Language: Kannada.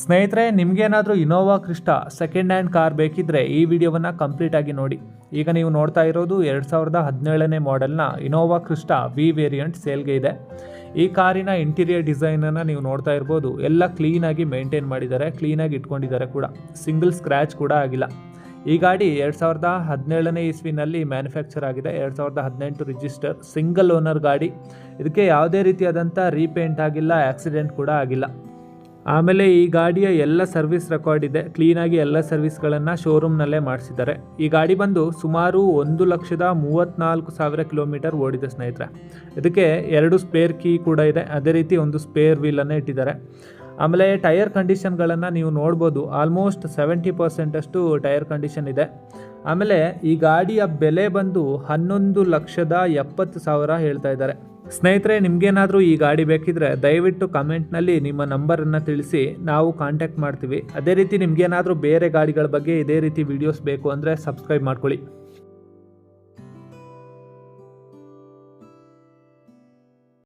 ಸ್ನೇಹಿತರೆ, ನಿಮಗೇನಾದರೂ Innova Crysta second hand car ಬೇಕಿದ್ರೆ ಈ ವಿಡಿಯೋವನ್ನು ಕಂಪ್ಲೀಟಾಗಿ ನೋಡಿ. ಈಗ ನೀವು ನೋಡ್ತಾ ಇರೋದು ಎರಡು ಸಾವಿರದ ಹದಿನೇಳನೇ ಮಾಡೆಲ್ನ ಇನೋವಾ ಕ್ರಿಸ್ಟಾ ವಿ ವೇರಿಯಂಟ್ ಸೇಲ್ಗೆ ಇದೆ. ಈ ಕಾರಿನ ಇಂಟೀರಿಯರ್ ಡಿಸೈನನ್ನು ನೀವು ನೋಡ್ತಾ ಇರ್ಬೋದು. ಎಲ್ಲ ಕ್ಲೀನಾಗಿ ಮೇಂಟೈನ್ ಮಾಡಿದ್ದಾರೆ ಕ್ಲೀನಾಗಿ ಇಟ್ಕೊಂಡಿದ್ದಾರೆ ಕೂಡ. ಸಿಂಗಲ್ ಸ್ಕ್ರ್ಯಾಚ್ ಕೂಡ ಆಗಿಲ್ಲ. ಈ ಗಾಡಿ ಎರಡು ಸಾವಿರದ ಹದಿನೇಳನೇ ಇಸ್ವಿನಲ್ಲಿ ಮ್ಯಾನುಫ್ಯಾಕ್ಚರ್ ಆಗಿದೆ. ಎರಡು ಸಾವಿರದ ಹದಿನೆಂಟು ರಿಜಿಸ್ಟರ್ ಸಿಂಗಲ್ ಓನರ್ ಗಾಡಿ. ಇದಕ್ಕೆ ಯಾವುದೇ ರೀತಿಯಾದಂಥ ರೀಪೇಂಟ್ ಆಗಿಲ್ಲ ಆಕ್ಸಿಡೆಂಟ್ ಕೂಡ ಆಗಿಲ್ಲ. ಆಮೇಲೆ ಈ ಗಾಡಿಯ ಎಲ್ಲ ಸರ್ವಿಸ್ ರೆಕಾರ್ಡ್ ಇದೆ. ಕ್ಲೀನಾಗಿ ಎಲ್ಲ ಸರ್ವಿಸ್ಗಳನ್ನು ಶೋರೂಮ್ನಲ್ಲೇ ಮಾಡಿಸಿದ್ದಾರೆ. ಈ ಗಾಡಿ ಬಂದು ಸುಮಾರು ಒಂದು ಲಕ್ಷದ ಮೂವತ್ತ್ನಾಲ್ಕು ಸಾವಿರ ಕಿಲೋಮೀಟರ್ ಓಡಿದೆ ಸ್ನೇಹಿತರೆ. ಇದಕ್ಕೆ ಎರಡು ಸ್ಪೇರ್ ಕೀ ಕೂಡ ಇದೆ. ಅದೇ ರೀತಿ ಒಂದು ಸ್ಪೇರ್ ವೀಲನ್ನು ಇಟ್ಟಿದ್ದಾರೆ. ಆಮೇಲೆ ಟೈರ್ ಕಂಡೀಷನ್ಗಳನ್ನು ನೀವು ನೋಡ್ಬೋದು. ಆಲ್ಮೋಸ್ಟ್ ಸೆವೆಂಟಿ ಪರ್ಸೆಂಟಷ್ಟು ಟೈರ್ ಕಂಡೀಷನ್ ಇದೆ. ಆಮೇಲೆ ಈ ಗಾಡಿಯ ಬೆಲೆ ಬಂದು ಹನ್ನೊಂದು ಲಕ್ಷದ ಎಪ್ಪತ್ತು ಸಾವಿರ ಹೇಳ್ತಾ ಇದ್ದಾರೆ. ಸ್ನೇಹಿತರೆ, ನಿಮಗೇನಾದರೂ ಈ ಗಾಡಿ ಬೇಕಿದ್ರೆ ದಯವಿಟ್ಟು ಕಮೆಂಟ್ನಲ್ಲಿ ನಿಮ್ಮ ನಂಬರನ್ನು ತಿಳಿಸಿ ನಾವು ಕಾಂಟ್ಯಾಕ್ಟ್ ಮಾಡ್ತೀವಿ. ಅದೇ ರೀತಿ ನಿಮಗೇನಾದರೂ ಬೇರೆ ಗಾಡಿಗಳ ಬಗ್ಗೆ ಇದೇ ರೀತಿ ವಿಡಿಯೋಸ್ ಬೇಕು ಅಂದರೆ ಸಬ್ಸ್ಕ್ರೈಬ್ ಮಾಡ್ಕೊಳ್ಳಿ.